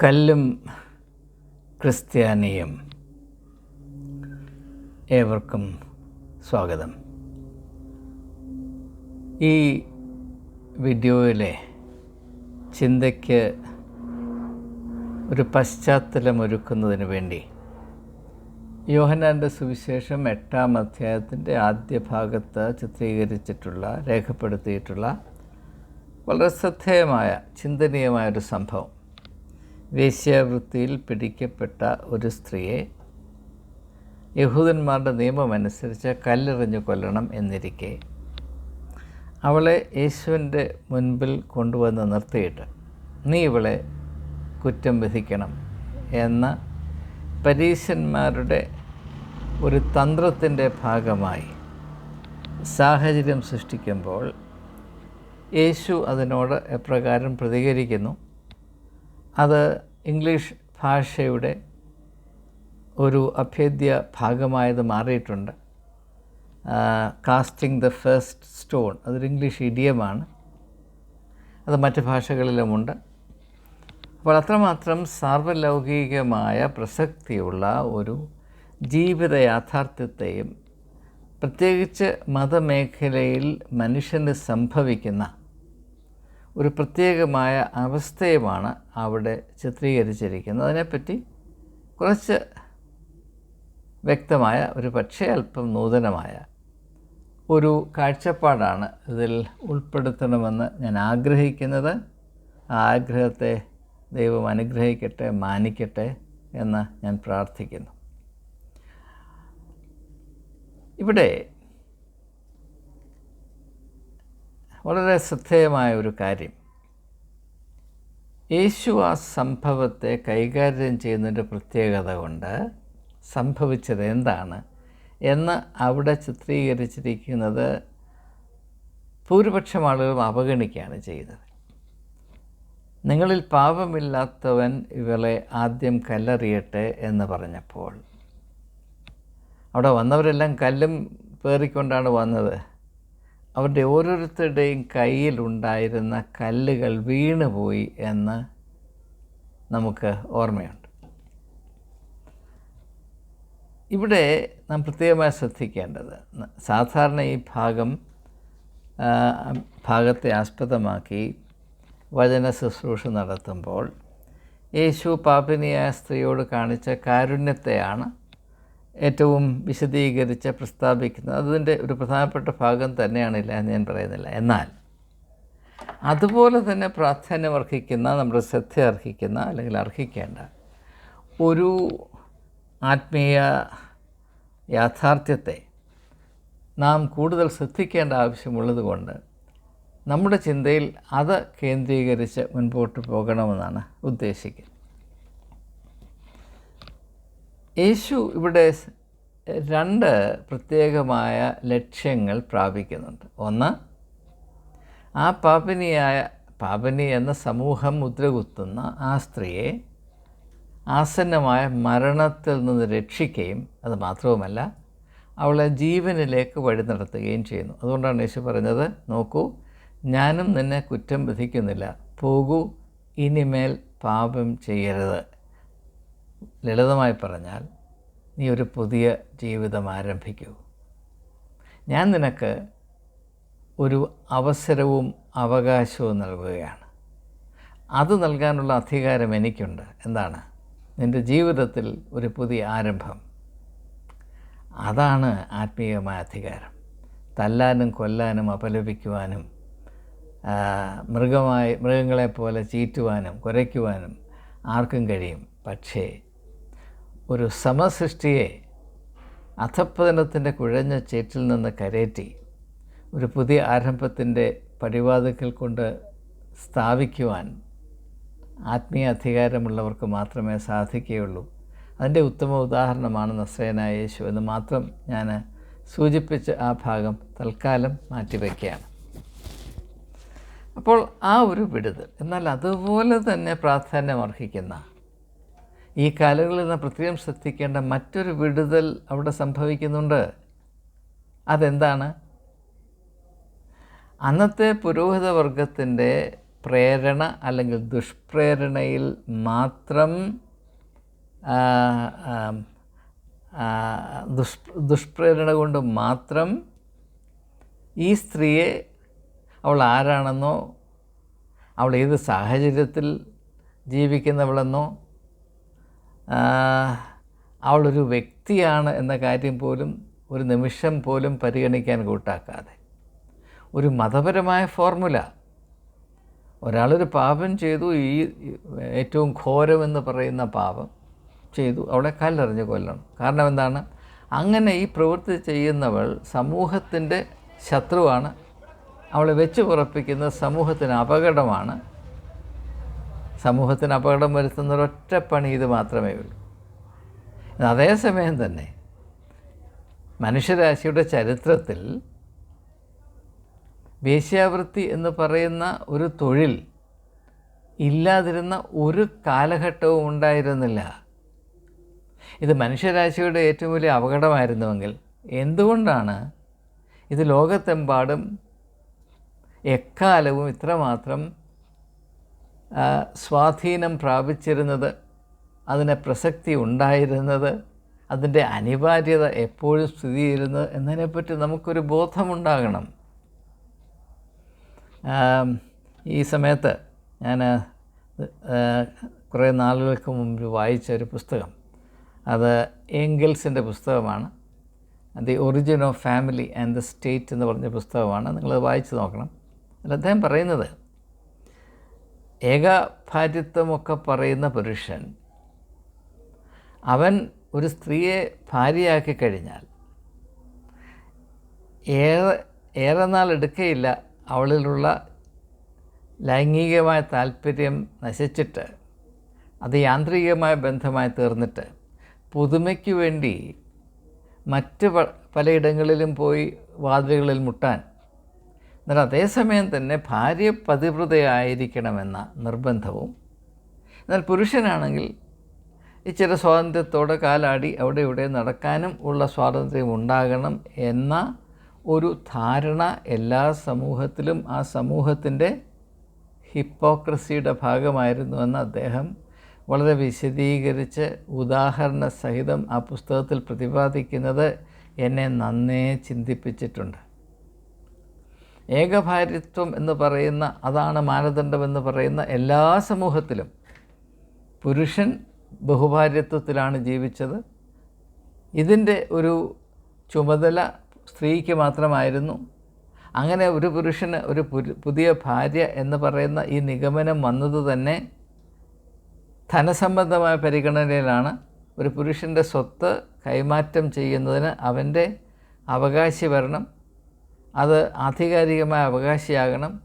കല്ലും ക്രിസ്ത്യാനിയും ഏവർക്കും സ്വാഗതം. ഈ വീഡിയോയിലെ ചിന്തയ്ക്ക് ഒരു പശ്ചാത്തലം ഒരുക്കുന്നതിന് വേണ്ടി യോഹനാന്റെ സുവിശേഷം എട്ടാം അധ്യായത്തിന്റെ ആദ്യ ഭാഗത്ത് ചിത്രീകരിച്ചിട്ടുള്ള രേഖപ്പെടുത്തിയിട്ടുള്ള വളരെ ശ്രദ്ധേയമായ ചിന്തനീയമായൊരു സംഭവം. വേശ്യാവൃത്തിയിൽ പിടിക്കപ്പെട്ട ഒരു സ്ത്രീയെ യഹൂദന്മാരുടെ നിയമമനുസരിച്ച് കല്ലെറിഞ്ഞു കൊല്ലണം എന്നിരിക്കെ അവളെ യേശുവിന്റെ മുൻപിൽ കൊണ്ടുവന്ന് നിർത്തിയിട്ട് നീ ഇവളെ കുറ്റം വിധിക്കണം എന്ന പരീശന്മാരുടെ ഒരു തന്ത്രത്തിന്റെ ഭാഗമായി സാഹചര്യം സൃഷ്ടിക്കുമ്പോൾ യേശു അതിനോട് എപ്രകാരം പ്രതികരിക്കുന്നു? അത് ഇംഗ്ലീഷ് ഭാഷയുടെ ഒരു അഭേദ്യ ഭാഗമായത് മാറിയിട്ടുണ്ട്. കാസ്റ്റിംഗ് ദ ഫസ്റ്റ് സ്റ്റോൺ അതൊരു ഇംഗ്ലീഷ് ഇഡിയമാണ്. അത് മറ്റ് ഭാഷകളിലുമുണ്ട്. അപ്പോൾ അത്രമാത്രം സാർവലൗകികമായ പ്രസക്തിയുള്ള ഒരു ജീവിത യാഥാർത്ഥ്യത്തെയും പ്രത്യേകിച്ച് മതമേഖലയിൽ മനുഷ്യന് സംഭവിക്കുന്ന ഒരു പ്രത്യേകമായ അവസ്ഥയുമാണ് അവിടെ ചിത്രീകരിച്ചിരിക്കുന്നത്. അതിനെപ്പറ്റി കുറച്ച് വ്യക്തമായ ഒരു പക്ഷേ അല്പം നൂതനമായ ഒരു കാഴ്ചപ്പാടാണ് ഇതിൽ ഉൾപ്പെടുത്തണമെന്ന് ഞാൻ ആഗ്രഹിക്കുന്നത്. ആഗ്രഹത്തെ ദൈവം അനുഗ്രഹിക്കട്ടെ മാനിക്കട്ടെ എന്ന് ഞാൻ പ്രാർത്ഥിക്കുന്നു. ഇവിടെ വളരെ ശ്രദ്ധേയമായ ഒരു കാര്യം. യേശു ആ സംഭവത്തെ കൈകാര്യം ചെയ്യുന്നതിന്റെ പ്രത്യേകത കൊണ്ട് സംഭവിച്ചത് എന്താണ് എന്ന് അവിടെ ചിത്രീകരിച്ചിരിക്കുന്നത് ഭൂരിപക്ഷം ആളുകളും അവഗണിക്കുകയാണ് ചെയ്തത് നിങ്ങളിൽ പാപമില്ലാത്തവൻ ഇവളെ ആദ്യം കല്ലെറിയട്ടെ എന്ന് പറഞ്ഞപ്പോൾ അവിടെ വന്നവരെല്ലാം കല്ലും പേറിക്കൊണ്ടാണ് വന്നത്. അവരുടെ ഓരോരുത്തരുടെയും കയ്യിലുണ്ടായിരുന്ന കല്ലുകൾ വീണുപോയി എന്ന് നമുക്ക് ഓർമ്മയുണ്ട്. ഇവിടെ നാം പ്രത്യേകമായി ശ്രദ്ധിക്കേണ്ടത് സാധാരണ ഈ ഭാഗം ഭാഗത്തെ ആസ്പദമാക്കി വചന ശുശ്രൂഷ നടത്തുമ്പോൾ യേശു പാപിനിയായ സ്ത്രീയോട് കാണിച്ച കാരുണ്യത്തെയാണ് ഏറ്റവും വിശദീകരിച്ച് പ്രസ്താവിക്കുന്നത് അതിന്റെ ഒരു പ്രധാനപ്പെട്ട ഭാഗം തന്നെയാണില്ല എന്ന് ഞാൻ പറയുന്നില്ല. എന്നാൽ അതുപോലെ തന്നെ പ്രാധാന്യം അർഹിക്കുന്ന നമ്മുടെ ശ്രദ്ധ അർഹിക്കുന്ന അല്ലെങ്കിൽ അർഹിക്കേണ്ട ഒരു ആത്മീയ യാഥാർത്ഥ്യത്തെ നാം കൂടുതൽ ശ്രദ്ധിക്കേണ്ട ആവശ്യമുള്ളത് കൊണ്ട് നമ്മുടെ ചിന്തയിൽ അത് കേന്ദ്രീകരിച്ച് മുൻപോട്ട് പോകണമെന്നാണ് ഉദ്ദേശിക്കുന്നത്. യേശു ഇവിടെ രണ്ട് പ്രത്യേകമായ ലക്ഷ്യങ്ങൾ പ്രാപിക്കുന്നുണ്ട്. ഒന്ന് ആ പാപിനിയായ പാപിനി എന്ന സമൂഹം മുദ്രകുത്തുന്ന ആ സ്ത്രീയെ ആസന്നമായ മരണത്തിൽ നിന്ന് രക്ഷിക്കുകയും അത് മാത്രവുമല്ല അവളെ ജീവനിലേക്ക് വഴി നടത്തുകയും ചെയ്യുന്നു. അതുകൊണ്ടാണ് യേശു പറഞ്ഞത് നോക്കൂ ഞാനും നിന്നെ കുറ്റം വിധിക്കുന്നില്ല. പോകൂ ഇനിമേൽ പാപം ചെയ്യരുത്. ലളിതമായി പറഞ്ഞാൽ നീ ഒരു പുതിയ ജീവിതം ആരംഭിക്കൂ. ഞാൻ നിനക്ക് ഒരു അവസരവും അവകാശവും നൽകുകയാണ്. അത് നൽകാനുള്ള അധികാരം എനിക്കുണ്ട്. എന്താണ്? നിന്റെ ജീവിതത്തിൽ ഒരു പുതിയ ആരംഭം. അതാണ് ആത്മീയമായ അധികാരം. തല്ലാനും കൊല്ലാനും അപലപിക്കുവാനും മൃഗമായി മൃഗങ്ങളെപ്പോലെ ചീറ്റുവാനും കുരയ്ക്കുവാനും ആർക്കും കഴിയും. പക്ഷേ ഒരു സമസൃഷ്ടിയെ അധപ്പതനത്തിന്റെ കുഴഞ്ഞ ചേറ്റിൽ നിന്ന് കരേറ്റി ഒരു പുതിയ ആരംഭത്തിന്റെ പടിവാതിക്കൽ കൊണ്ട് സ്ഥാപിക്കുവാൻ ആത്മീയ അധികാരമുള്ളവർക്ക് മാത്രമേ സാധിക്കുകയുള്ളൂ. അതിന്റെ ഉത്തമ ഉദാഹരണമാണ് നസ്രേനായ യേശു എന്ന് മാത്രം ഞാൻ സൂചിപ്പിച്ച് ആ ഭാഗം തൽക്കാലം മാറ്റിവെക്കുകയാണ് അപ്പോൾ ആ ഒരു വിടുതൽ എന്നാൽ അതുപോലെ തന്നെ പ്രാധാന്യം അർഹിക്കുന്ന ഈ കാലങ്ങളിൽ നിന്ന് പ്രത്യേകം ശ്രദ്ധിക്കേണ്ട മറ്റൊരു വിടുതൽ അവിടെ സംഭവിക്കുന്നുണ്ട്. അതെന്താണ്? അന്നത്തെ പുരോഹിത വർഗത്തിന്റെ പ്രേരണ അല്ലെങ്കിൽ ദുഷ്പ്രേരണയിൽ മാത്രം ദുഷ് ദുഷ്പ്രേരണ കൊണ്ട് മാത്രം ഈ സ്ത്രീയെ അവൾ ആരാണെന്നോ അവൾ ഏത് സാഹചര്യത്തിൽ ജീവിക്കുന്നവളെന്നോ അവളൊരു വ്യക്തിയാണ് എന്ന കാര്യം പോലും ഒരു നിമിഷം പോലും പരിഗണിക്കാൻ കൂട്ടാക്കാതെ. ഒരു മതപരമായ ഫോർമുല. ഒരാളൊരു പാപം ചെയ്തു ഈ ഏറ്റവും ഘോരമെന്ന് പറയുന്ന പാപം ചെയ്തു അവളെ കല്ലെറിഞ്ഞ് കൊല്ലണം. കാരണം എന്താണ്? അങ്ങനെ ഈ പ്രവൃത്തി ചെയ്യുന്നവൾ സമൂഹത്തിന്റെ ശത്രുവാണ്. അവളെ വെച്ച് പുറപ്പിക്കുന്ന സമൂഹത്തിന് അപകടമാണ്. സമൂഹത്തിന് അപകടം വരുത്തുന്ന ഒരൊറ്റ പണി ഇത് മാത്രമേ ഉള്ളൂ. അതേസമയം തന്നെ മനുഷ്യരാശിയുടെ ചരിത്രത്തിൽ വേശ്യാവൃത്തി എന്ന് പറയുന്ന ഒരു തൊഴിൽ ഇല്ലാതിരുന്ന ഒരു കാലഘട്ടവും ഉണ്ടായിരുന്നില്ല. ഇത് മനുഷ്യരാശിയുടെ ഏറ്റവും വലിയ അപകടമായിരുന്നുവെങ്കിൽ എന്തുകൊണ്ടാണ് ഇത് ലോകത്തെമ്പാടും എക്കാലവും ഇത്രമാത്രം സ്വാധീനം പ്രാപിച്ചിരുന്നത് അതിന് പ്രസക്തി ഉണ്ടായിരുന്നത് അതിന്റെ അനിവാര്യത എപ്പോഴും സ്ഥിതി ചെയ്യുന്നത് എന്നതിനെപ്പറ്റി നമുക്കൊരു ബോധമുണ്ടാകണം. ഈ സമയത്ത് ഞാൻ കുറേ നാളുകൾക്ക് മുമ്പ് വായിച്ച ഒരു പുസ്തകം. അത് ഏംഗൽസിന്റെ പുസ്തകമാണ്. The origin of family and the state എന്ന് പറഞ്ഞ പുസ്തകമാണ്. നിങ്ങളത് വായിച്ച് നോക്കണം. അതിൽ അദ്ദേഹം പറയുന്നത് ഏകഭാര്യത്വമൊക്കെ പറയുന്ന പുരുഷൻ അവൻ ഒരു സ്ത്രീയെ ഭാര്യയാക്കി കഴിഞ്ഞാൽ ഏറെ ഏറെ നാൾ എടുക്കയില്ല അവളിലുള്ള ലൈംഗികമായ താല്പര്യം നശിച്ചിട്ട് അത് യാന്ത്രികമായ ബന്ധമായി തീർന്നിട്ട് പുതുമയ്ക്ക് വേണ്ടി മറ്റ് പലയിടങ്ങളിലും പോയി വാതിലുകളിൽ മുട്ടാൻ എന്നാൽ അതേസമയം തന്നെ ഭാര്യ പതിവ്രതയായിരിക്കണമെന്ന നിർബന്ധവും. എന്നാൽ പുരുഷനാണെങ്കിൽ ഇച്ചിരി സ്വാതന്ത്ര്യത്തോടെ കാലാടി അവിടെ ഇവിടെ നടക്കാനും ഉള്ള സ്വാതന്ത്ര്യം ഉണ്ടാകണം എന്ന ഒരു ധാരണ എല്ലാ സമൂഹത്തിലും ആ സമൂഹത്തിന്റെ ഹിപ്പോക്രസിയുടെ ഭാഗമായിരുന്നുവെന്ന് അദ്ദേഹം വളരെ വിശദീകരിച്ച് ഉദാഹരണ സഹിതം ആ പുസ്തകത്തിൽ പ്രതിപാദിക്കുന്നത് എന്നെ നന്നേ ചിന്തിപ്പിച്ചിട്ടുണ്ട്. ഏകഭാര്യത്വം എന്ന് പറയുന്ന അതാണ് മാനദണ്ഡം എന്ന് പറയുന്ന എല്ലാ സമൂഹത്തിലും പുരുഷൻ ബഹുഭാര്യത്വത്തിലാണ് ജീവിച്ചത്. ഇതിന്റെ ഒരു ചുമതല സ്ത്രീക്ക് മാത്രമായിരുന്നു. അങ്ങനെ ഒരു പുരുഷന് ഒരു പുതിയ ഭാര്യ എന്ന് പറയുന്ന ഈ നിഗമനം വന്നത് തന്നെ ധനസംബന്ധമായ പരിഗണനയിലാണ്. ഒരു പുരുഷന്റെ സ്വത്ത് കൈമാറ്റം ചെയ്യുന്നതിന് അവന്റെ അവകാശി വരണം അത് ആധികാരികമായ അവകാശിയാകണം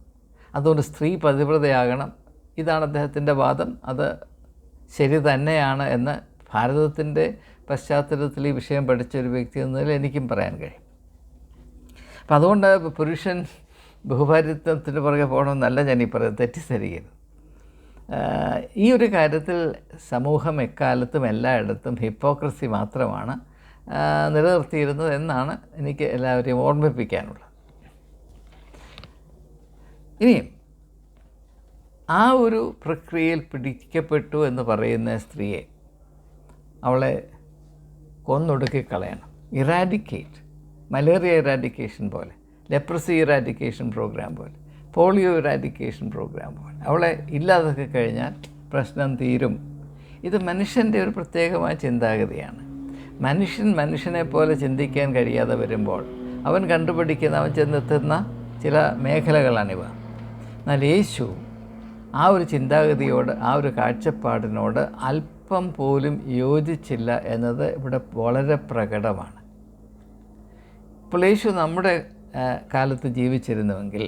അതുകൊണ്ട് സ്ത്രീ പതിവ്രതയാകണം ഇതാണ് അദ്ദേഹത്തിന്റെ വാദം. അത് ശരി തന്നെയാണ് എന്ന് ഭാരതത്തിന്റെ പശ്ചാത്തലത്തിൽ ഈ വിഷയം പഠിച്ച ഒരു വ്യക്തി എന്നതിൽ എനിക്കും പറയാൻ കഴിയും. അപ്പം അതുകൊണ്ട് പുരുഷൻ ബഹുഭാരിത്വത്തിന് പുറകെ പോകണമെന്നല്ല ഞാൻ ഈ പറയുന്നത്. തെറ്റിദ്ധരിക്കരുത്. ഈ ഒരു കാര്യത്തിൽ സമൂഹം എക്കാലത്തും എല്ലായിടത്തും ഹിപ്പോക്രസി മാത്രമാണ് നിലനിർത്തിയിരുന്നത് എന്നാണ് എനിക്ക് എല്ലാവരെയും ഓർമ്മിപ്പിക്കാനുള്ളത്. ഇനിയും ആ ഒരു പ്രക്രിയയിൽ പിടിക്കപ്പെട്ടു എന്ന് പറയുന്ന സ്ത്രീയെ അവളെ കൊന്നൊടുക്കി കളയണം ഇറാഡിക്കേറ്റ്. മലേറിയ ഇറാഡിക്കേഷൻ പോലെ. ലെപ്രസി ഇറാഡിക്കേഷൻ പ്രോഗ്രാം പോലെ. പോളിയോ ഇറാഡിക്കേഷൻ പ്രോഗ്രാം പോലെ. അവളെ ഇല്ലാതൊക്കെ കഴിഞ്ഞാൽ പ്രശ്നം തീരും. ഇത് മനുഷ്യന്റെ ഒരു പ്രത്യേകമായ ചിന്താഗതിയാണ്. മനുഷ്യൻ മനുഷ്യനെ പോലെ ചിന്തിക്കാൻ കഴിയാതെ വരുമ്പോൾ അവൻ കണ്ടുപിടിക്കുന്ന അവൻ ചെന്നെത്തുന്ന ചില മേഖലകളാണിവ. എന്നാൽ യേശു ആ ഒരു ചിന്താഗതിയോട് ആ ഒരു കാഴ്ചപ്പാടിനോട് അല്പം പോലും യോജിച്ചില്ല എന്നത് ഇവിടെ വളരെ പ്രകടമാണ്. ഇപ്പോൾ യേശു നമ്മുടെ കാലത്ത് ജീവിച്ചിരുന്നുവെങ്കിൽ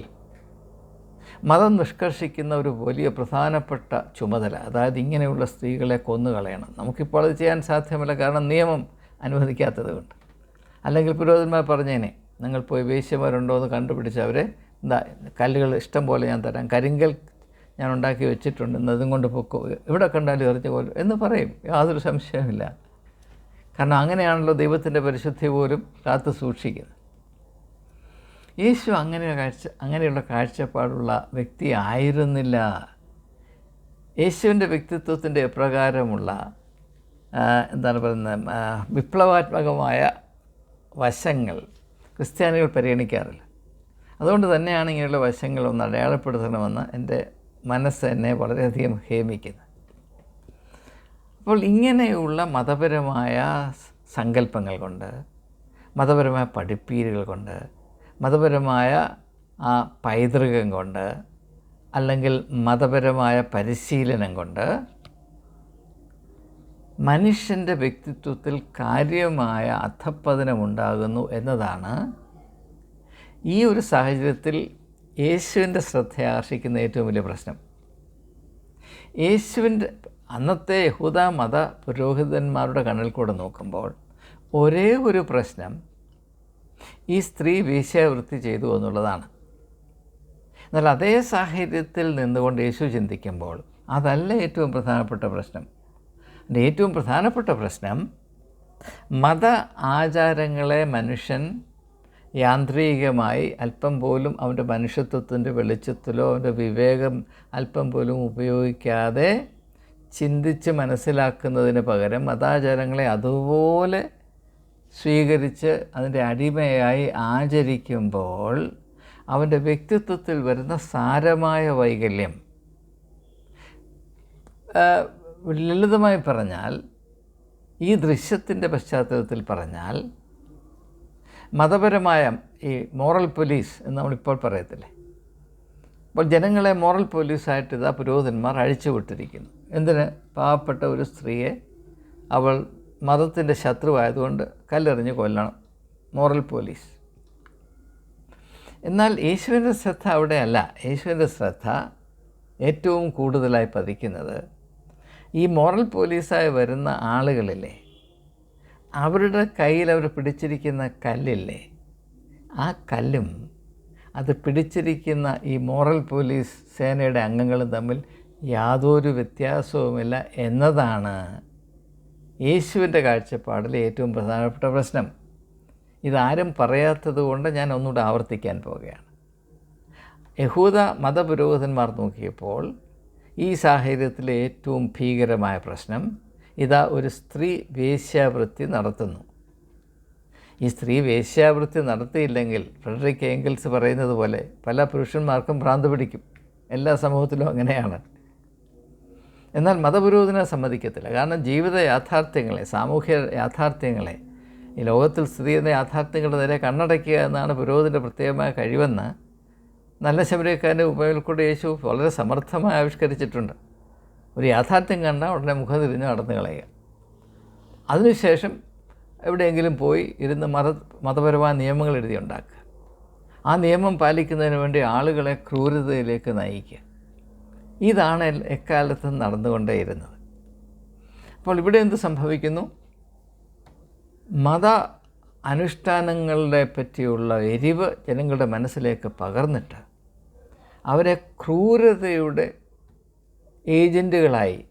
മതം നിഷ്കർഷിക്കുന്ന ഒരു വലിയ പ്രധാനപ്പെട്ട ചുമതല അതായത് ഇങ്ങനെയുള്ള സ്ത്രീകളെ കൊന്നുകളയണം. നമുക്കിപ്പോൾ അത് ചെയ്യാൻ സാധ്യമല്ല കാരണം നിയമം അനുവദിക്കാത്തത് കൊണ്ട് അല്ലെങ്കിൽ പുരോഹിതന്മാർ പറഞ്ഞേനെ നിങ്ങൾ പോയി വേശ്യമാരുണ്ടോ എന്ന് കണ്ടുപിടിച്ച് അവരെ കല്ലുകൾ ഇഷ്ടം പോലെ ഞാൻ തരാം. കരിങ്കൽ ഞാൻ ഉണ്ടാക്കി വെച്ചിട്ടുണ്ട്. എന്നതും കൊണ്ട് പൊക്കോ. എവിടെ കണ്ടാലും എറിഞ്ഞു പോലും. എന്ന് പറയും. യാതൊരു സംശയമില്ല കാരണം അങ്ങനെയാണല്ലോ ദൈവത്തിന്റെ പരിശുദ്ധി പോലും കാത്തു സൂക്ഷിക്കുന്നത്. യേശു അങ്ങനെ കാഴ്ച അങ്ങനെയുള്ള കാഴ്ചപ്പാടുള്ള വ്യക്തി ആയിരുന്നില്ല. യേശുവിന്റെ വ്യക്തിത്വത്തിന്റെ എപ്രകാരമുള്ള എന്താണ് പറയുന്നത് വിപ്ലവാത്മകമായ വശങ്ങൾ ക്രിസ്ത്യാനികൾ പരിഗണിക്കാറില്ല. അതുകൊണ്ട് തന്നെയാണ് ഇങ്ങനെയുള്ള വശങ്ങളൊന്ന് അടയാളപ്പെടുത്തണമെന്ന് എന്റെ മനസ്സ് എന്നെ വളരെയധികം ഹേമിക്കുന്നത് അപ്പോൾ ഇങ്ങനെയുള്ള മതപരമായ സങ്കല്പങ്ങൾ കൊണ്ട് മതപരമായ പഠിപ്പീരുകൾ കൊണ്ട് മതപരമായ ആ പൈതൃകം കൊണ്ട് അല്ലെങ്കിൽ മതപരമായ പരിശീലനം കൊണ്ട് മനുഷ്യന്റെ വ്യക്തിത്വത്തിൽ കാര്യമായ അധപ്പതനമുണ്ടാകുന്നു എന്നതാണ് ഈ ഒരു സാഹചര്യത്തിൽ യേശുവിന്റെ ശ്രദ്ധ ആകർഷിക്കുന്ന ഏറ്റവും വലിയ പ്രശ്നം. യേശുവിന്റെ അന്നത്തെ യഹൂദ മത പുരോഹിതന്മാരുടെ കണ്ണിൽ കൂടെ നോക്കുമ്പോൾ ഒരേ ഒരു പ്രശ്നം ഈ സ്ത്രീ വേശ്യാവൃത്തി ചെയ്തു എന്നുള്ളതാണ്. എന്നാൽ അതേ സാഹചര്യത്തിൽ നിന്നുകൊണ്ട് യേശു ചിന്തിക്കുമ്പോൾ അതല്ല ഏറ്റവും പ്രധാനപ്പെട്ട പ്രശ്നം. അതിന്റെ ഏറ്റവും പ്രധാനപ്പെട്ട പ്രശ്നം മത ആചാരങ്ങളെ മനുഷ്യൻ യാന്ത്രികമായി അല്പം പോലും അവന്റെ മനുഷ്യത്വത്തിന്റെ വെളിച്ചത്തിലോ അവന്റെ വിവേകം അല്പം പോലും ഉപയോഗിക്കാതെ ചിന്തിച്ച് മനസ്സിലാക്കുന്നതിന് പകരം മതാചാരങ്ങളെ അതുപോലെ സ്വീകരിച്ച് അതിന്റെ അടിമയായി ആചരിക്കുമ്പോൾ അവന്റെ വ്യക്തിത്വത്തിൽ വരുന്ന സാരമായ വൈകല്യം ലളിതമായി പറഞ്ഞാൽ ഈ ദൃശ്യത്തിന്റെ പശ്ചാത്തലത്തിൽ പറഞ്ഞാൽ മതപരമായ ഈ മോറൽ പോലീസ് എന്ന് നമ്മളിപ്പോൾ പറയത്തില്ലേ? അപ്പോൾ ജനങ്ങളെ മോറൽ പോലീസായിട്ട് ഇതാ പുരോഹിതന്മാർ അഴിച്ചുവിട്ടിരിക്കുന്നു. എന്തിന്? പാവപ്പെട്ട ഒരു സ്ത്രീയെ അവൾ മതത്തിന്റെ ശത്രുവായതുകൊണ്ട് കല്ലെറിഞ്ഞ് കൊല്ലണം. Moral police. എന്നാൽ യേശുവിന്റെ ശ്രദ്ധ അവിടെയല്ല. യേശുവിന്റെ ശ്രദ്ധ ഏറ്റവും കൂടുതലായി പതിക്കുന്നത് ഈ മോറൽ പോലീസായി വരുന്ന ആളുകളില്ലേ? അവരുടെ കയ്യിൽ അവർ പിടിച്ചിരിക്കുന്ന കല്ലില്ലേ? ആ കല്ലും അത് പിടിച്ചിരിക്കുന്ന ഈ മോറൽ പോലീസ് സേനയുടെ അംഗങ്ങളും തമ്മിൽ യാതൊരു വ്യത്യാസവുമില്ല എന്നതാണ് യേശുവിന്റെ കാഴ്ചപ്പാടിൽ ഏറ്റവും പ്രധാനപ്പെട്ട പ്രശ്നം. ഇതാരും പറയാത്തത് കൊണ്ട് ഞാൻ ഒന്നുകൂടെ ആവർത്തിക്കാൻ പോവുകയാണ്. യഹൂദ മതപുരോഹിതന്മാർ നോക്കിയപ്പോൾ ഈ സാഹചര്യത്തിലെ ഏറ്റവും ഭീകരമായ പ്രശ്നം ഇതാ ഒരു സ്ത്രീ വേശ്യാവൃത്തി നടത്തുന്നു. ഈ സ്ത്രീ വേശ്യാവൃത്തി നടത്തിയില്ലെങ്കിൽ ഫ്രെഡറിക് ഏങ്കിൾസ് പറയുന്നത് പോലെ പല പുരുഷന്മാർക്കും ഭ്രാന്ത് പിടിക്കും. എല്ലാ സമൂഹത്തിലും അങ്ങനെയാണ്. എന്നാൽ മതപുരോഹിതനെ സമ്മതിക്കത്തില്ല. കാരണം ജീവിത യാഥാർത്ഥ്യങ്ങളെ സാമൂഹ്യ യാഥാർത്ഥ്യങ്ങളെ ഈ ലോകത്തിൽ സ്ഥിതി ചെയ്യുന്ന യാഥാർത്ഥ്യങ്ങളുടെ നേരെ കണ്ണടയ്ക്കുക എന്നാണ് പുരോഹിതന്റെ പ്രത്യേകമായ കഴിവെന്ന് നല്ല ശബരിക്കാരന്റെ ഉപയോഗിക്കൂടെ കൂടെ യേശു വളരെ സമർത്ഥമായി ആവിഷ്കരിച്ചിട്ടുണ്ട്. ഒരു യാഥാർത്ഥ്യം കണ്ടാൽ ഉടനെ മുഖം തിരിഞ്ഞ് നടന്നു കളയുക. അതിനുശേഷം എവിടെയെങ്കിലും പോയി ഇരുന്ന് മത മതപരമായ നിയമങ്ങൾ എഴുതി ഉണ്ടാക്കുക. ആ നിയമം പാലിക്കുന്നതിന് വേണ്ടി ആളുകളെ ക്രൂരതയിലേക്ക് നയിക്കുക. ഇതാണ് എക്കാലത്തും നടന്നുകൊണ്ടേയിരുന്നത്. അപ്പോൾ ഇവിടെ എന്ത് സംഭവിക്കുന്നു? മത അനുഷ്ഠാനങ്ങളെ പറ്റിയുള്ള എരിവ് ജനങ്ങളുടെ മനസ്സിലേക്ക് പകർന്നിട്ട് അവരെ ക്രൂരതയുടെ ഏജന്റുകളായി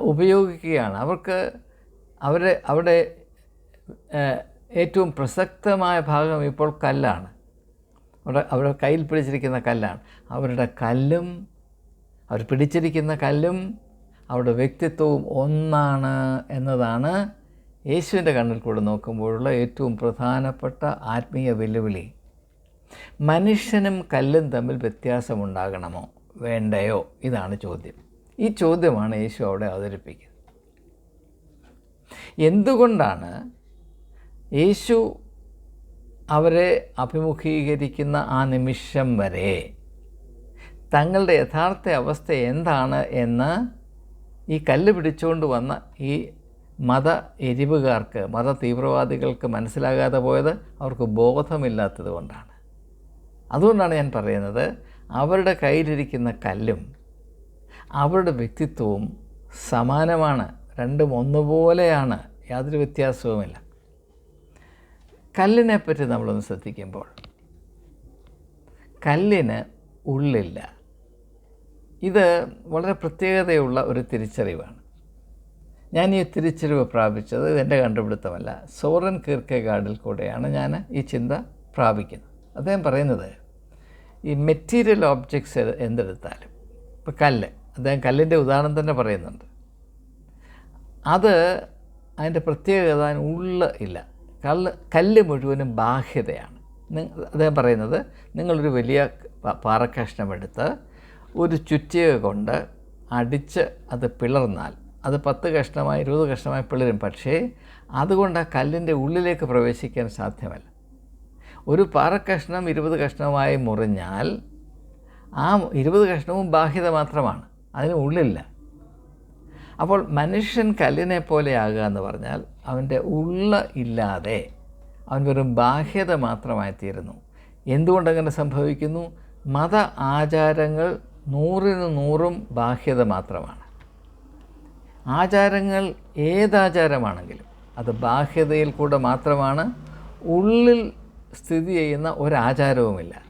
ഉപയോഗിക്കുകയാണ്. അവർക്ക് അവരെ അവിടെ ഏറ്റവും പ്രസക്തമായ ഭാഗം ഇപ്പോൾ കല്ലാണ്. അവിടെ അവരുടെ കയ്യിൽ പിടിച്ചിരിക്കുന്ന കല്ലാണ്. അവരുടെ കല്ലും അവർ പിടിച്ചിരിക്കുന്ന കല്ലും അവരുടെ വ്യക്തിത്വവും ഒന്നാണ് എന്നതാണ് യേശുവിന്റെ കണ്ണിൽ കൂടെ നോക്കുമ്പോഴുള്ള ഏറ്റവും പ്രധാനപ്പെട്ട ആത്മീയ വെല്ലുവിളി. മനുഷ്യനും കല്ലും തമ്മിൽ വ്യത്യാസമുണ്ടാകണമോ? വേണ്ടയോ? ഇതാണ് ചോദ്യം. ഈ ചോദ്യമാണ് യേശു അവിടെ അവതരിപ്പിക്കുന്നത്. എന്തുകൊണ്ടാണ് യേശു അവരെ അഭിമുഖീകരിക്കുന്ന ആ നിമിഷം വരെ തങ്ങളുടെ യഥാർത്ഥ അവസ്ഥ എന്താണ് എന്ന് ഈ കല്ല് പിടിച്ചുകൊണ്ട് വന്ന ഈ മത എരിവുകാർക്ക് മത തീവ്രവാദികൾക്ക് മനസ്സിലാകാതെ പോയത് അവർക്ക് ബോധമില്ലാത്തത് കൊണ്ടാണ്. അതുകൊണ്ടാണ് ഞാൻ പറയുന്നത് അവരുടെ കയ്യിലിരിക്കുന്ന കല്ലും അവരുടെ വ്യക്തിത്വവും സമാനമാണ്. രണ്ടും ഒന്നുപോലെയാണ്. യാതൊരു വ്യത്യാസവുമില്ല. കല്ലിനെ പറ്റി നമ്മളൊന്ന് ശ്രദ്ധിക്കുമ്പോൾ കല്ലിന് ഉള്ളില്ല. ഇത് വളരെ പ്രത്യേകതയുള്ള ഒരു തിരിച്ചറിവാണ്. ഞാൻ ഈ തിരിച്ചറിവ് പ്രാപിച്ചത് ഇതെന്റെ കണ്ടുപിടുത്തമല്ല. സോറൻ കീർക്കെഗാർഡിൽ കൂടെയാണ് ഞാൻ ഈ ചിന്ത പ്രാപിക്കുന്നത്. അദ്ദേഹം പറയുന്നത് ഈ മെറ്റീരിയൽ ഓബ്ജക്ട്സ് എന്തെടുത്താലും. ഇപ്പോൾ കല്ല്. അദ്ദേഹം കല്ലിന്റെ ഉദാഹരണം തന്നെ പറയുന്നുണ്ട്. അത് അതിന്റെ പ്രത്യേകത ഉള്ള ഇല്ല. കല്ല് കല്ല് മുഴുവനും ബാഹ്യതയാണ്. അദ്ദേഹം പറയുന്നത് നിങ്ങളൊരു വലിയ പാറക്കഷ്ണമെടുത്ത് ഒരു ചുറ്റിക കൊണ്ട് അടിച്ച് അത് പിളർന്നാൽ അത് പത്ത് കഷ്ണമായി ഇരുപത് കഷ്ണമായി പിളരും. പക്ഷേ അതുകൊണ്ട് ആ കല്ലിന്റെ ഉള്ളിലേക്ക് പ്രവേശിക്കാൻ സാധ്യമല്ല. ഒരു പാറക്കഷ്ണം ഇരുപത് കഷ്ണമായി മുറിഞ്ഞാൽ ആ ഇരുപത് കഷ്ണവും ബാഹ്യത മാത്രമാണ് അതിന് ഉള്ളില്ല. അപ്പോൾ മനുഷ്യൻ കല്ലിനെ പോലെയാകുക എന്ന് പറഞ്ഞാൽ അവന്റെ ഉള്ള ഇല്ലാതെ അവൻ വെറും ബാഹ്യത മാത്രമായി തീരുന്നു. എന്തുകൊണ്ടങ്ങനെ സംഭവിക്കുന്നു? മത ആചാരങ്ങൾ നൂറിന് നൂറും ബാഹ്യത മാത്രമാണ്. ആചാരങ്ങൾ ഏതാചാരമാണെങ്കിലും അത് ബാഹ്യതയിൽ കൂടെ മാത്രമാണ് ഉള്ളിൽ സ്ഥിതി ചെയ്യുന്ന ഒരാചാരവുമില്ല.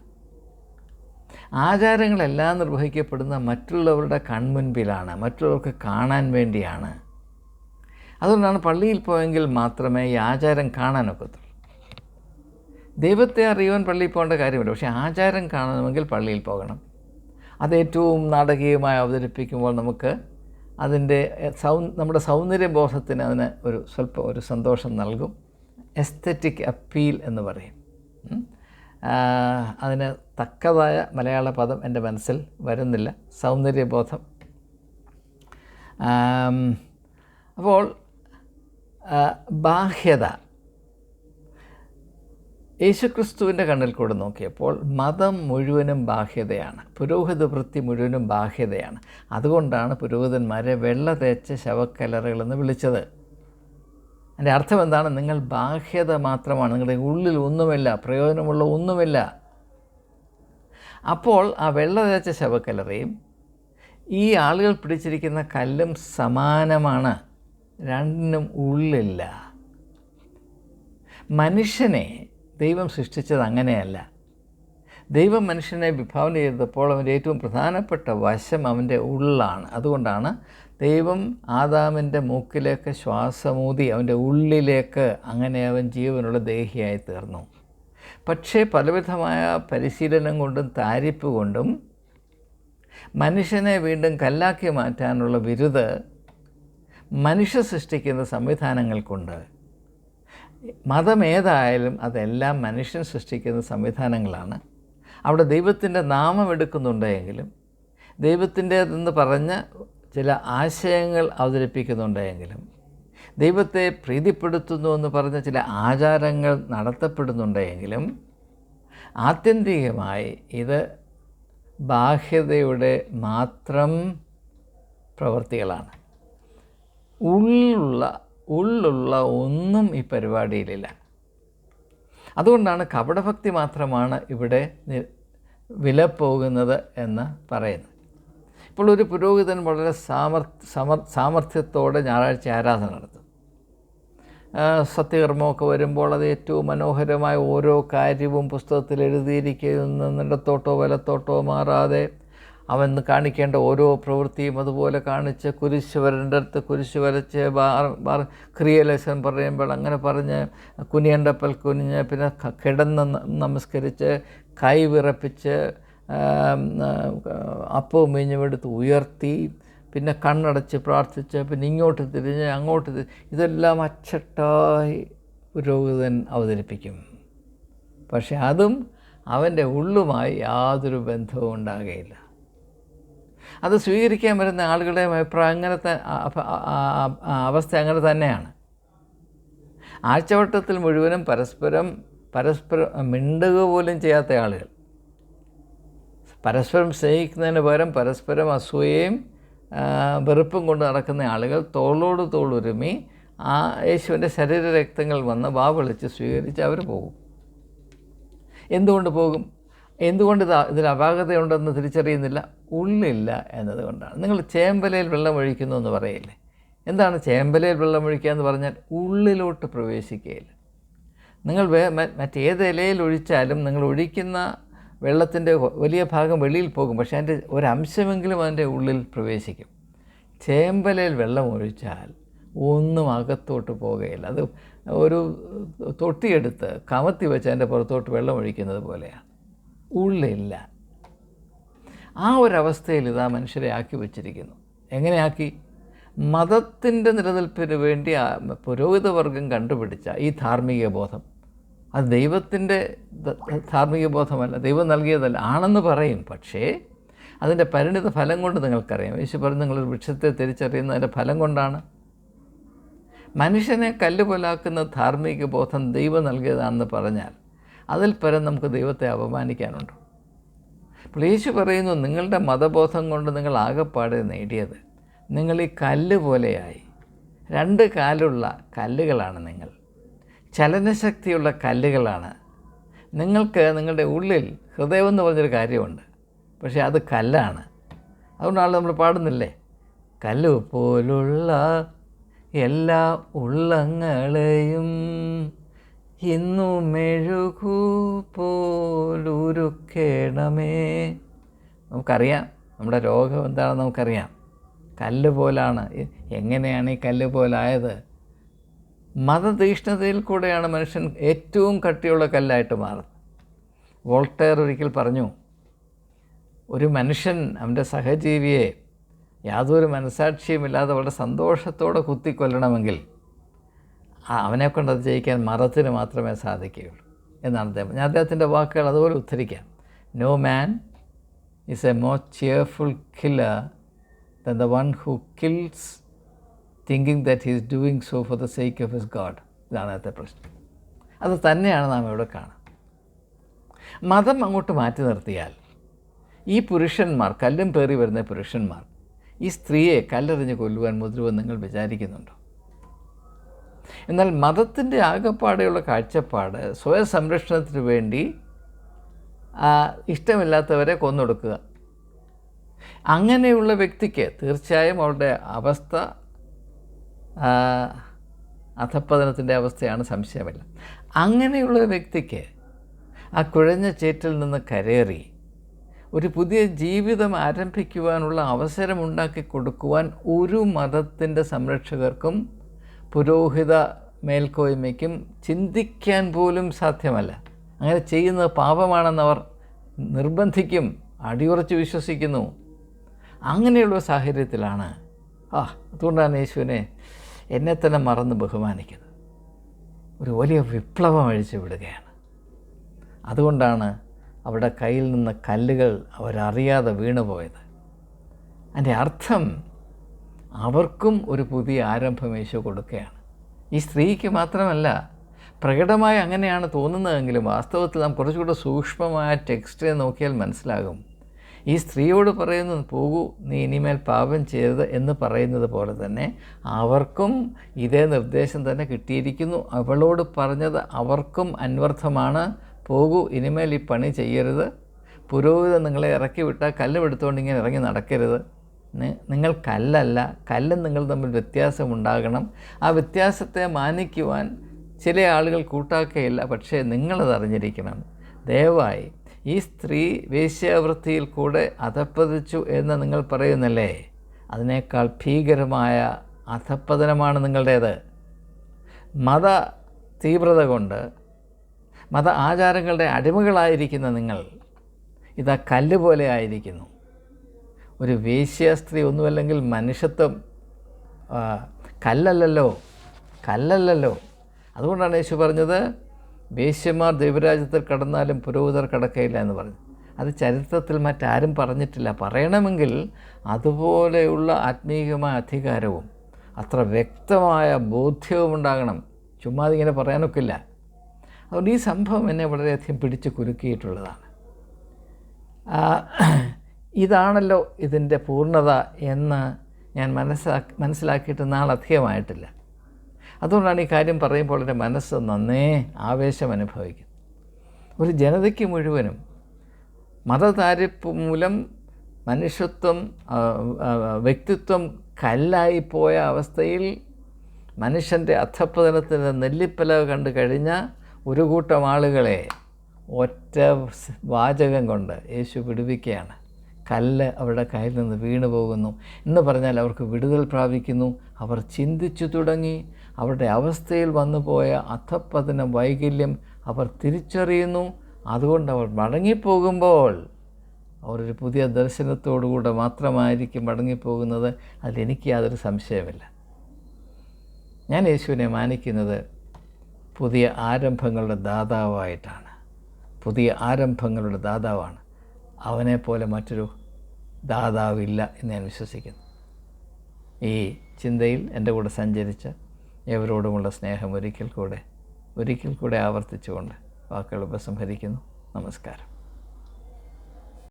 ആചാരങ്ങളെല്ലാം നിർവഹിക്കപ്പെടുന്ന മറ്റുള്ളവരുടെ കൺമുൻപിലാണ് മറ്റുള്ളവർക്ക് കാണാൻ വേണ്ടിയാണ്. അതുകൊണ്ടാണ് പള്ളിയിൽ പോയെങ്കിൽ മാത്രമേ ഈ ആചാരം കാണാനൊക്കത്തുള്ളൂ. ദൈവത്തെ അറിയുവാൻ പള്ളിയിൽ പോകേണ്ട കാര്യമില്ല. പക്ഷേ ആചാരം കാണണമെങ്കിൽ പള്ളിയിൽ പോകണം. അത് ഏറ്റവും നാടകീയമായി അവതരിപ്പിക്കുമ്പോൾ നമുക്ക് അതിന്റെ സൗ നമ്മുടെ സൗന്ദര്യബോധത്തിന് അതിന് ഒരു സ്വല്പം ഒരു സന്തോഷം നൽകും. എസ്തറ്റിക് അപ്പീൽ എന്ന് പറയും. അതിന് തക്കതായ മലയാള പദം എന്റെ മനസ്സിൽ വരുന്നില്ല. സൗന്ദര്യബോധം. അപ്പോൾ ബാഹ്യത. യേശുക്രിസ്തുവിന്റെ കണ്ണിൽ കൂടെ നോക്കിയപ്പോൾ മതം മുഴുവനും ബാഹ്യതയാണ്. പുരോഹിത വൃത്തി മുഴുവനും ബാഹ്യതയാണ്. അതുകൊണ്ടാണ് പുരോഹിതന്മാരെ വെള്ള തേച്ച ശവക്കലറുകളെന്ന് വിളിച്ചത്. അതിന്റെ അർത്ഥം എന്താണ്? നിങ്ങൾ ബാഹ്യത മാത്രമാണ്. നിങ്ങളുടെ ഉള്ളിൽ ഒന്നുമില്ല പ്രയോജനമുള്ള ഒന്നുമില്ല. അപ്പോൾ ആ വെള്ള തേച്ച ശവക്കലറയും ഈ ആളുകൾ പിടിച്ചിരിക്കുന്ന കല്ലും സമാനമാണ്. രണ്ടിനും ഉള്ളില്ല. മനുഷ്യനെ ദൈവം സൃഷ്ടിച്ചത് അങ്ങനെയല്ല. ദൈവം മനുഷ്യനെ വിഭാവന ചെയ്തപ്പോൾ അവന്റെ ഏറ്റവും പ്രധാനപ്പെട്ട വശം അവന്റെ ഉള്ളാണ്. അതുകൊണ്ടാണ് ദൈവം ആദാമിന്റെ മൂക്കിലേക്ക് ശ്വാസമൂതി അവന്റെ ഉള്ളിലേക്ക് അങ്ങനെ അവൻ ജീവനുള്ള ദേഹിയായി തീർന്നു. പക്ഷേ പലവിധമായ പരിശീലനം കൊണ്ടും താരിപ്പ് കൊണ്ടും മനുഷ്യനെ വീണ്ടും കല്ലാക്കി മാറ്റാനുള്ള ബിരുദ് മനുഷ്യ സൃഷ്ടിക്കുന്ന സംവിധാനങ്ങൾക്കുണ്ട് മതമേതായാലും അതെല്ലാം മനുഷ്യൻ സൃഷ്ടിക്കുന്ന സംവിധാനങ്ങളാണ്. അവിടെ ദൈവത്തിന്റെ നാമം എടുക്കുന്നുണ്ടെങ്കിലും ദൈവത്തിന്റേതെന്ന് പറഞ്ഞ് ചില ആശയങ്ങൾ അവതരിപ്പിക്കുന്നുണ്ടെങ്കിലും ദൈവത്തെ പ്രീതിപ്പെടുത്തുന്നു എന്ന് പറഞ്ഞ ചില ആചാരങ്ങൾ നടത്തപ്പെടുന്നുണ്ടെങ്കിലും ആത്യന്തികമായി ഇത് ബാഹ്യതയുടെ മാത്രം പ്രവൃത്തികളാണ്. ഉള്ളിലുള്ള ഉള്ളുള്ള ഒന്നും ഈ പരിപാടിയിലില്ല. അതുകൊണ്ടാണ് കപടഭക്തി മാത്രമാണ് ഇവിടെ വില പോകുന്നത് എന്ന് പറയുന്നത്. ഇപ്പോൾ ഒരു പുരോഹിതൻ വളരെ സാമർ സമർ സാമർഥ്യത്തോടെ ഞായറാഴ്ച ആരാധന നടത്തും. സത്യകർമ്മമൊക്കെ വരുമ്പോൾ അത് ഏറ്റവും മനോഹരമായ ഓരോ കാര്യവും പുസ്തകത്തിൽ എഴുതിയിരിക്കുന്നിടത്തോട്ടോ വലത്തോട്ടോ മാറാതെ അവൻ കാണിക്കേണ്ട ഓരോ പ്രവൃത്തിയും അതുപോലെ കാണിച്ച് കുരിശ് വരേണ്ട അടുത്ത് കുരിശ് വരച്ച് ബാർ ക്രിയലേശൻ പറയുമ്പോൾ അങ്ങനെ പറഞ്ഞ് കുനിയണ്ടപ്പൽ കുനിഞ്ഞ് പിന്നെ കിടന്ന് നമസ്കരിച്ച് കൈ വിറപ്പിച്ച് അപ്പവും മീഞ്ഞും എടുത്ത് ഉയർത്തി പിന്നെ കണ്ണടച്ച് പ്രാർത്ഥിച്ച് പിന്നെ ഇങ്ങോട്ട് തിരിഞ്ഞ് അങ്ങോട്ട് തി- ഇതെല്ലാം അച്ചട്ടായി പുരോഹിതൻ അവതരിപ്പിക്കും. പക്ഷെ അതും അവന്റെ ഉള്ളുമായി യാതൊരു ബന്ധവും ഉണ്ടാകുകയില്ല അത് സ്വീകരിക്കാൻ വരുന്ന ആളുകളുടെ അഭിപ്രായം അങ്ങനെ ത- ആ- ആ- ആ- ആ അവസ്ഥ അങ്ങനെ തന്നെയാണ്. ആഴ്ചവട്ടത്തിൽ മുഴുവനും പരസ്പരം പരസ്പരം മിണ്ടുക പോലും ചെയ്യാത്ത ആളുകൾ. പരസ്പരം സ്നേഹിക്കുന്നതിന് പകരം പരസ്പരം അസൂയയും വെറുപ്പും കൊണ്ട് നടക്കുന്ന ആളുകൾ തോളോട് തോളുരുമി ആ യേശുവിന്റെ ശരീരരക്തങ്ങൾ വന്ന് വാ വിളിച്ച് സ്വീകരിച്ച് അവർ പോകും. എന്തുകൊണ്ട് പോകും? എന്തുകൊണ്ട് ഇത് ഇതിൽ അപാകതയുണ്ടെന്ന് തിരിച്ചറിയുന്നില്ല? ഉള്ളില്ല എന്നതുകൊണ്ടാണ് നിങ്ങൾ ചേമ്പലയിൽ വെള്ളം ഒഴിക്കുന്നു എന്ന് പറയില്ലേ? എന്താണ് ചേമ്പലയിൽ വെള്ളം ഒഴിക്കുക എന്ന് പറഞ്ഞാൽ ഉള്ളിലോട്ട് പ്രവേശിക്കുകയില്ല. നിങ്ങൾ വേ മറ്റേത് ഇലയിൽ ഒഴിച്ചാലും നിങ്ങൾ ഒഴിക്കുന്ന വെള്ളത്തിന്റെ വലിയ ഭാഗം വെളിയിൽ പോകും പക്ഷേ അതിന്റെ ഒരംശമെങ്കിലും അതിന്റെ ഉള്ളിൽ പ്രവേശിക്കും. ചേമ്പലയിൽ വെള്ളം ഒഴിച്ചാൽ ഒന്നും അകത്തോട്ട് പോകുകയില്ല അത് ഒരു തൊട്ടിയെടുത്ത് കമത്തി വെച്ച് അതിന്റെ പുറത്തോട്ട് വെള്ളം ഒഴിക്കുന്നത് പോലെയാണ്. ഉള്ളില്ല ആ ഒരവസ്ഥയിൽ ഇതാ മനുഷ്യരെ ആക്കി വച്ചിരിക്കുന്നു. എങ്ങനെയാക്കി മതത്തിന്റെ നിലനിൽപ്പിന് വേണ്ടി പുരോഹിതവർഗം പുരോഹിത വർഗം കണ്ടുപിടിച്ച ഈ ധാർമ്മിക ബോധം. അത് ദൈവത്തിന്റെ ധാർമ്മിക ബോധമല്ല ദൈവം നൽകിയതല്ല ആണെന്ന് പറയും. പക്ഷേ അതിന്റെ പരിണിത ഫലം കൊണ്ട് നിങ്ങൾക്കറിയാം. യേശു പറഞ്ഞു നിങ്ങളൊരു വൃക്ഷത്തെ തിരിച്ചറിയുന്നതിന്റെ ഫലം കൊണ്ടാണ്. മനുഷ്യനെ കല്ലുപോലാക്കുന്ന ധാർമ്മിക ബോധം ദൈവം നൽകിയതാണെന്ന് പറഞ്ഞാൽ അതിൽ പരം നമുക്ക് ദൈവത്തെ അപമാനിക്കാനുണ്ട്. അപ്പോൾ യേശു പറയുന്നു നിങ്ങളുടെ മതബോധം കൊണ്ട് നിങ്ങൾ ആകെപ്പാടെ നേടിയത് നിങ്ങൾ ഈ കല്ല് പോലെയായി. രണ്ട് കാലുള്ള കല്ലുകളാണ് നിങ്ങൾ. ചലനശക്തിയുള്ള കല്ലുകളാണ്. നിങ്ങൾക്ക് നിങ്ങളുടെ ഉള്ളിൽ ഹൃദയം എന്ന് പറഞ്ഞൊരു കാര്യമുണ്ട്. പക്ഷേ അത് കല്ലാണ്. അതുകൊണ്ടാണ് നമ്മൾ പാടുന്നില്ലേ? കല്ല് പോലുള്ള എല്ലാ ഉള്ളങ്ങളെയും ഇന്നു മെഴുകു പോലുരുക്കേണമേ. നമുക്കറിയാം. നമ്മുടെ രോഗം എന്താണെന്ന് നമുക്കറിയാം. കല്ല് പോലാണ്. എങ്ങനെയാണ് ഈ കല്ല് പോലായത്? മതതീഷ്ണതയിൽ കൂടെയാണ് മനുഷ്യൻ ഏറ്റവും കട്ടിയുള്ള കല്ലായിട്ട് മാറുന്നത്. വോൾട്ടയർ ഒരിക്കൽ പറഞ്ഞു ഒരു മനുഷ്യൻ അവന്റെ സഹജീവിയെ യാതൊരു മനസാക്ഷിയുമില്ലാതെ വളരെ സന്തോഷത്തോടെ കുത്തിക്കൊല്ലണമെങ്കിൽ അവനെ കൊണ്ട് അത് ജയിക്കാൻ മതത്തിന് മാത്രമേ സാധിക്കുകയുള്ളൂ എന്നാണ് അദ്ദേഹം. ഞാൻ അദ്ദേഹത്തിന്റെ വാക്കുകൾ അതുപോലെ ഉദ്ധരിക്കാം. No man is a more cheerful killer than the one who kills thinking that he's doing so for the sake of his god ഇതാണ് അതിന്റെ പ്രശ്നം. അത് തന്നെയാണ് നാം ഇവിടെ കാണുന്നത്. മതം അങ്ങോട്ട് മാറ്റി നിർത്തിയാൽ ഈ പുരുഷന്മാർ കല്ലും പേറി വരുന്ന പുരുഷന്മാർ ഈ സ്ത്രീയെ കല്ലെറിഞ്ഞ് കൊല്ലുവാൻ മുതിരുവെന്ന് നിങ്ങൾ വിചാരിക്കുന്നുണ്ടോ? എന്നാൽ മതത്തിന്റെ ആകപ്പാടെയുള്ള കാഴ്ചപ്പാട് സ്വയം സംരക്ഷണത്തിന് വേണ്ടി ഇഷ്ടമില്ലാത്തവരെ കൊന്നൊടുക്കുക. അങ്ങനെയുള്ള വ്യക്തിക്ക് തീർച്ചയായും അവരുടെ അവസ്ഥ അധപ്പതനത്തിന്റെ അവസ്ഥയാണ് സംശയമില്ല. അങ്ങനെയുള്ള വ്യക്തിക്ക് ആ കുഴഞ്ഞ ചേറ്റിൽ നിന്ന് കരേറി ഒരു പുതിയ ജീവിതം ആരംഭിക്കുവാനുള്ള അവസരമുണ്ടാക്കി കൊടുക്കുവാൻ ഒരു മതത്തിന്റെ സംരക്ഷകർക്കും പുരോഹിത മേൽക്കോയ്മയ്ക്കും ചിന്തിക്കാൻ പോലും സാധ്യമല്ല. അങ്ങനെ ചെയ്യുന്നത് പാപമാണെന്നവർ നിർബന്ധിക്കും അടിയുറച്ച് വിശ്വസിക്കുന്നു. അങ്ങനെയുള്ള സാഹചര്യത്തിലാണ്. ആ അതുകൊണ്ടാണ് യേശുവിനെ എന്നെ തന്നെ മറന്ന് ബഹുമാനിക്കുന്നത് ഒരു വലിയ വിപ്ലവം അഴിച്ചു വിടുകയാണ്. അതുകൊണ്ടാണ് അവരുടെ കയ്യിൽ നിന്ന് കല്ലുകൾ അവരറിയാതെ വീണുപോയത് അതിന്റെ അർത്ഥം അവർക്കും ഒരു പുതിയ ആരംഭം യേശു കൊടുക്കുകയാണ്. ഈ സ്ത്രീക്ക് മാത്രമല്ല പ്രകടമായി അങ്ങനെയാണ് തോന്നുന്നതെങ്കിലും വാസ്തവത്തിൽ നാം കുറച്ചുകൂടെ സൂക്ഷ്മമായ ടെക്സ്റ്റിനെ നോക്കിയാൽ മനസ്സിലാകും. ഈ സ്ത്രീയോട് പറയുന്നു പോകൂ നീ ഇനിമേൽ പാപം ചെയ്തത് എന്ന് പറയുന്നത് പോലെ തന്നെ അവർക്കും ഇതേ നിർദ്ദേശം തന്നെ കിട്ടിയിരിക്കുന്നു. അവളോട് പറഞ്ഞത് അവർക്കും അന്വർത്ഥമാണ്. പോകൂ ഇനിമേൽ ഈ പണി ചെയ്യരുത്. പുരോഹിതൻ നിങ്ങളെ ഇറക്കി വിട്ടാൽ കല്ലും എടുത്തുകൊണ്ട് ഇങ്ങനെ ഇറങ്ങി നടക്കരുത്. നിങ്ങൾ കല്ലല്ല കല്ലും നിങ്ങൾ തമ്മിൽ വ്യത്യാസമുണ്ടാകണം ആ വ്യത്യാസത്തെ മാനിക്കുവാൻ ചില ആളുകൾ കൂട്ടാക്കുകയില്ല പക്ഷേ നിങ്ങളത് അറിഞ്ഞിരിക്കണം. ദയവായി ഈ സ്ത്രീ വേശ്യാവൃത്തിയിൽ കൂടെ അധപ്പതിച്ചു എന്ന് നിങ്ങൾ പറയുന്നല്ലേ? അതിനേക്കാൾ ഭീകരമായ അധപ്പതനമാണ് നിങ്ങളുടേത്. മത തീവ്രത കൊണ്ട് മത ആചാരങ്ങളുടെ അടിമകളായിരിക്കുന്ന നിങ്ങൾ ഇതാ കല്ല് പോലെ ആയിരിക്കുന്നു. ഒരു വേശ്യ സ്ത്രീ ഒന്നുമല്ലെങ്കിൽ മനുഷ്യത്വം കല്ലല്ലല്ലോ കല്ലല്ലല്ലോ. അതുകൊണ്ടാണ് യേശു പറഞ്ഞത് വേശ്യമാർ ദൈവരാജ്യത്തിൽ കടന്നാലും പുരോഹിതർ കടക്കയില്ല എന്ന് പറഞ്ഞു. അത് ചരിത്രത്തിൽ മറ്റാരും പറഞ്ഞിട്ടില്ല. പറയണമെങ്കിൽ അതുപോലെയുള്ള ആത്മീയമായ അധികാരവും അത്ര വ്യക്തമായ ബോധ്യവും ഉണ്ടാകണം. ചുമ്മാതെ ഇങ്ങനെ പറയാനൊക്കില്ല. അതുകൊണ്ട് ഈ സംഭവം എന്നെ വളരെയധികം പിടിച്ച് കുരുക്കിയിട്ടുള്ളതാണ് ഇതാണല്ലോ ഇതിന്റെ പൂർണത എന്ന് ഞാൻ മനസ്സിലാക്കി മനസ്സിലാക്കിയിട്ട് നാളധികമായിട്ടില്ല. അതുകൊണ്ടാണ് ഈ കാര്യം പറയുമ്പോൾ എന്റെ മനസ്സ് നന്നേ ആവേശം അനുഭവിക്കും ഒരു ജനതയ്ക്ക് മുഴുവനും മതതാരിപ്പ് മൂലം മനുഷ്യത്വം വ്യക്തിത്വം കല്ലായി കല്ലായിപ്പോയ അവസ്ഥയിൽ മനുഷ്യന്റെ അധപ്പതനത്തിന്റെ നെല്ലിപ്പല കണ്ടു കഴിഞ്ഞ ഒരു കൂട്ടം ആളുകളെ ഒറ്റ വാചകം കൊണ്ട് യേശു വിടുവിക്കുകയാണ്. കല്ല് അവരുടെ കയ്യിൽ നിന്ന് വീണു പോകുന്നു എന്ന് പറഞ്ഞാൽ അവർക്ക് വിടുതൽ പ്രാപിക്കുന്നു. അവർ ചിന്തിച്ചു തുടങ്ങി. അവരുടെ അവസ്ഥയിൽ വന്നുപോയ അധപ്പതന വൈകല്യം അവർ തിരിച്ചറിയുന്നു. അതുകൊണ്ട് അവർ മടങ്ങിപ്പോകുമ്പോൾ അവരൊരു പുതിയ ദർശനത്തോടുകൂടെ മാത്രമായിരിക്കും മടങ്ങിപ്പോകുന്നത്. അതിലെനിക്ക് യാതൊരു സംശയമില്ല ഞാൻ യേശുവിനെ മാനിക്കുന്നത് പുതിയ ആരംഭങ്ങളുടെ ദാതാവായിട്ടാണ്. പുതിയ ആരംഭങ്ങളുടെ ദാതാവാണ്. അവനെപ്പോലെ മറ്റൊരു ദാതാവില്ല എന്ന് ഞാൻ വിശ്വസിക്കുന്നു. ഈ ചിന്തയിൽ എന്റെ കൂടെ സഞ്ചരിച്ച ഏവരോടുമുള്ള സ്നേഹം ഒരിക്കൽ കൂടെ ഒരിക്കൽ കൂടെ ആവർത്തിച്ചുകൊണ്ട് വാക്കുകൾ ഉപസംഹരിക്കുന്നു. നമസ്കാരം.